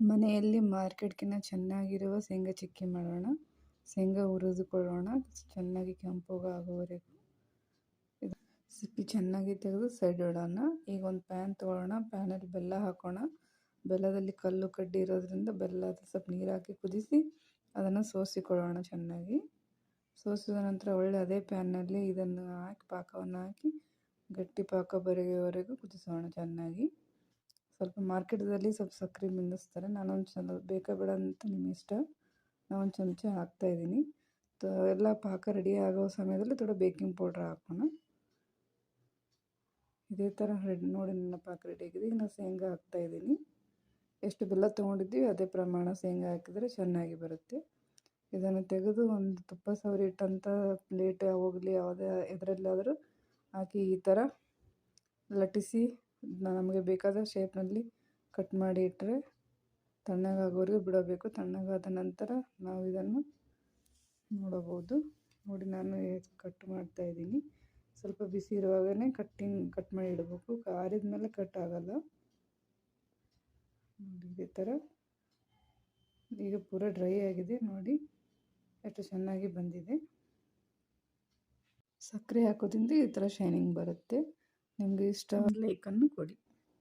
ಮನೆಯಲ್ಲಿ ಮಾರ್ಕೆಟ್ಗಿಂತ ಚೆನ್ನಾಗಿರುವ ಶೇಂಗಾ ಚಿಕ್ಕಿ ಮಾಡೋಣ. ಶೇಂಗಾ ಹುರಿದುಕೊಳ್ಳೋಣ. ಚೆನ್ನಾಗಿ ಕೆಂಪಗೆ ಆಗೋವರೆಗೂ ಇದು ಸಿಪ್ಪಿ ಚೆನ್ನಾಗಿ ತೆಗೆದು ಸೈಡ್ ಇಡೋಣ. ಈಗ ಒಂದು ಪ್ಯಾನ್ ತೊಗೊಳ್ಳೋಣ. ಪ್ಯಾನಲ್ಲಿ ಬೆಲ್ಲ ಹಾಕೋಣ. ಬೆಲ್ಲದಲ್ಲಿ ಕಲ್ಲು ಕಡ್ಡಿ ಇರೋದ್ರಿಂದ ಬೆಲ್ಲ ಸ್ವಲ್ಪ ನೀರು ಹಾಕಿ ಕುದಿಸಿ ಅದನ್ನು ಸೋಸಿಕೊಳ್ಳೋಣ ಚೆನ್ನಾಗಿ. ಸೋಸಿದ ನಂತರ ಒಳ್ಳೆ ಅದೇ ಪ್ಯಾನ್ನಲ್ಲಿ ಇದನ್ನು ಹಾಕಿ ಪಾಕವನ್ನು ಹಾಕಿ ಗಟ್ಟಿ ಪಾಕ ಬರೆಯುವವರೆಗೂ ಕುದಿಸೋಣ ಚೆನ್ನಾಗಿ. ಸ್ವಲ್ಪ ಮಾರ್ಕೆಟದಲ್ಲಿ ಸ್ವಲ್ಪ ಸಕ್ಕರೆ ಮಿಂದಿಸ್ತಾರೆ ನಾನೊಂದು ಚಮಚ ಬೇಕಾ ಬೇಡ ಅಂತ ನಿಮ್ಮ ಇಷ್ಟ. ನಾನೊಂದು ಚಮಚ ಹಾಕ್ತಾ ಇದ್ದೀನಿ. ಎಲ್ಲ ಪಾಕ ರೆಡಿ ಆಗೋ ಸಮಯದಲ್ಲಿ ಥೋಡೆ ಬೇಕಿಂಗ್ ಪೌಡ್ರ್ ಹಾಕೋಣ. ಇದೇ ಥರ ರೆಡಿ, ನೋಡಿ ನನ್ನ ಪಾಕ ರೆಡಿ ಆಗಿದೆ. ಈಗ ನಾನು ಶೇಂಗಾ ಹಾಕ್ತಾಯಿದ್ದೀನಿ ಎಷ್ಟು ಬೆಲ್ಲ ತೊಗೊಂಡಿದ್ದೀವಿ ಅದೇ ಪ್ರಮಾಣ ಶೇಂಗಾ ಹಾಕಿದರೆ ಚೆನ್ನಾಗಿ ಬರುತ್ತೆ. ಇದನ್ನು ತೆಗೆದು ಒಂದು ತುಪ್ಪ ಸವರಿ ಇಟ್ಟಂಥ ಪ್ಲೇಟ್ ಹೋಗಲಿ ಯಾವುದೇ ಇದರಲ್ಲಾದರೂ ಹಾಕಿ ಈ ಥರ ಲಟ್ಟಿಸಿ ನಮಗೆ ಬೇಕಾದ ಶೇಪ್ನಲ್ಲಿ ಕಟ್ ಮಾಡಿ ಇಟ್ಟರೆ ತಣ್ಣಗಾಗೋವರೆಗೂ ಬಿಡಬೇಕು. ತಣ್ಣಗಾದ ನಂತರ ನಾವು ಇದನ್ನು ನೋಡಬಹುದು. ನೋಡಿ ನಾನು ಕಟ್ ಮಾಡ್ತಾ ಇದ್ದೀನಿ. ಸ್ವಲ್ಪ ಬಿಸಿ ಇರುವಾಗಲೇ ಕಟ್ಟಿಂಗ್ ಕಟ್ ಮಾಡಿ ಇಡಬೇಕು. ಕಾರಿದ ಮೇಲೆ ಕಟ್ ಆಗಲ್ಲ. ನೋಡಿ ಇದೇ ಥರ. ಈಗ ಪೂರ ಡ್ರೈ ಆಗಿದೆ. ನೋಡಿ, ಎಷ್ಟು ಚೆನ್ನಾಗಿ ಬಂದಿದೆ. ಸಕ್ಕರೆ ಹಾಕೋದ್ರಿಂದ ಈ ಥರ ಶೈನಿಂಗ್ ಬರುತ್ತೆ. ನಿಮಗೆ ಇಷ್ಟ ಲೈಕನ್ನು ಕೊಡಿ.